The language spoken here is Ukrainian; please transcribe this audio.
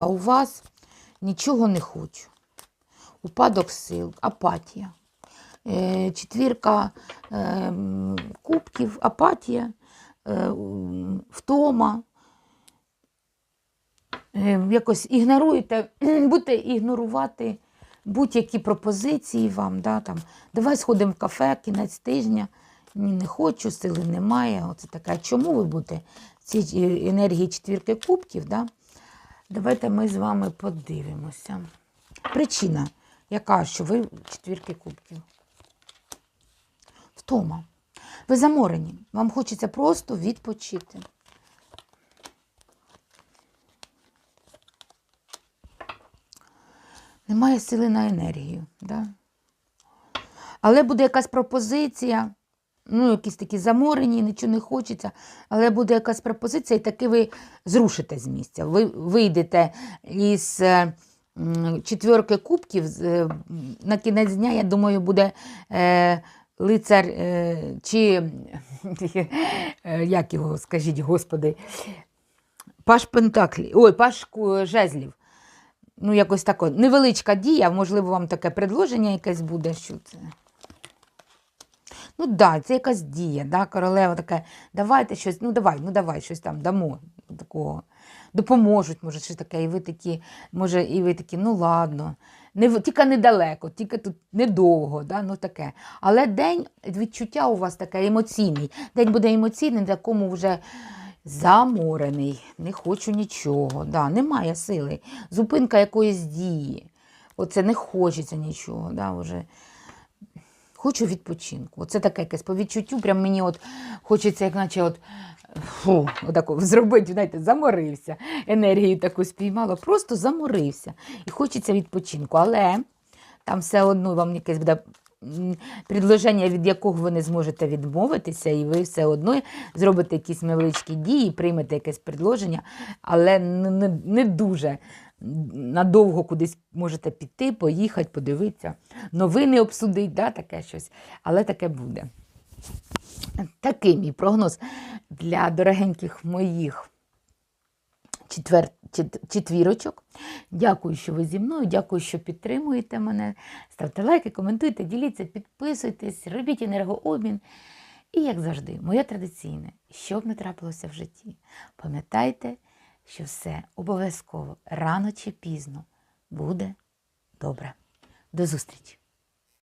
А у вас нічого не хочу. Упадок сил, апатія. Е, Четвірка е, кубків, апатія, е, втома. Якось ігноруєте, будете ігнорувати будь-які пропозиції вам. Да, там, давай сходимо в кафе, кінець тижня. Ні, не хочу, сили немає. Оце таке. Чому ви будете е, енергії четвірки кубків? Да? Давайте ми з вами подивимося. Причина, яка, що ви четвірки кубків? Втома. Ви заморені. Вам хочеться просто відпочити. Немає сили на енергію. Да? Але буде якась пропозиція, ну, якісь такі заморені, нічого не хочеться, але буде якась пропозиція, і таки ви зрушите з місця. Ви вийдете із е, четверки кубків. е, На кінець дня, я думаю, буде е, лицар чи як його, скажіть, господи, Паш Пентаклі, ой, Паш Жезлів. Ну, якось тако. Невеличка дія, можливо, вам таке предложення якесь буде, що це. Ну да, це якась дія, да, королева така, давайте щось, ну давай, ну давай щось там дамо такого. Допоможуть, може, щось таке, і ви такі, може, і ви такі, ну ладно. Не, тільки недалеко, тільки тут недовго, да, ну таке. Але день відчуття у вас таке емоційний. День буде емоційний, такому вже заморений, не хочу нічого. Да, немає сили. Зупинка якоїсь дії. Оце не хочеться нічого. Да, вже. Хочу відпочинку. Оце таке якесь по відчуттю. Прям мені от хочеться, як наче от, фу, отако, зробити, знаєте, заморився. Енергію таку спіймала, просто заморився. І хочеться відпочинку. Але там все одно вам якесь буде предложення, від якого ви не зможете відмовитися, і ви все одно зробите якісь невеличкі дії, приймете якесь предложення, але не, не, не дуже надовго кудись можете піти, поїхати, подивитися. Новини обсудити, да, таке щось, але таке буде. Такий мій прогноз для дорогеньких моїх четвер... четвірочок. Дякую, що ви зі мною, дякую, що підтримуєте мене. Ставте лайки, коментуйте, діліться, підписуйтесь, робіть енергообмін. І, як завжди, моє традиційне, що б не трапилося в житті, пам'ятайте, що все обов'язково рано чи пізно буде добре. До зустрічі!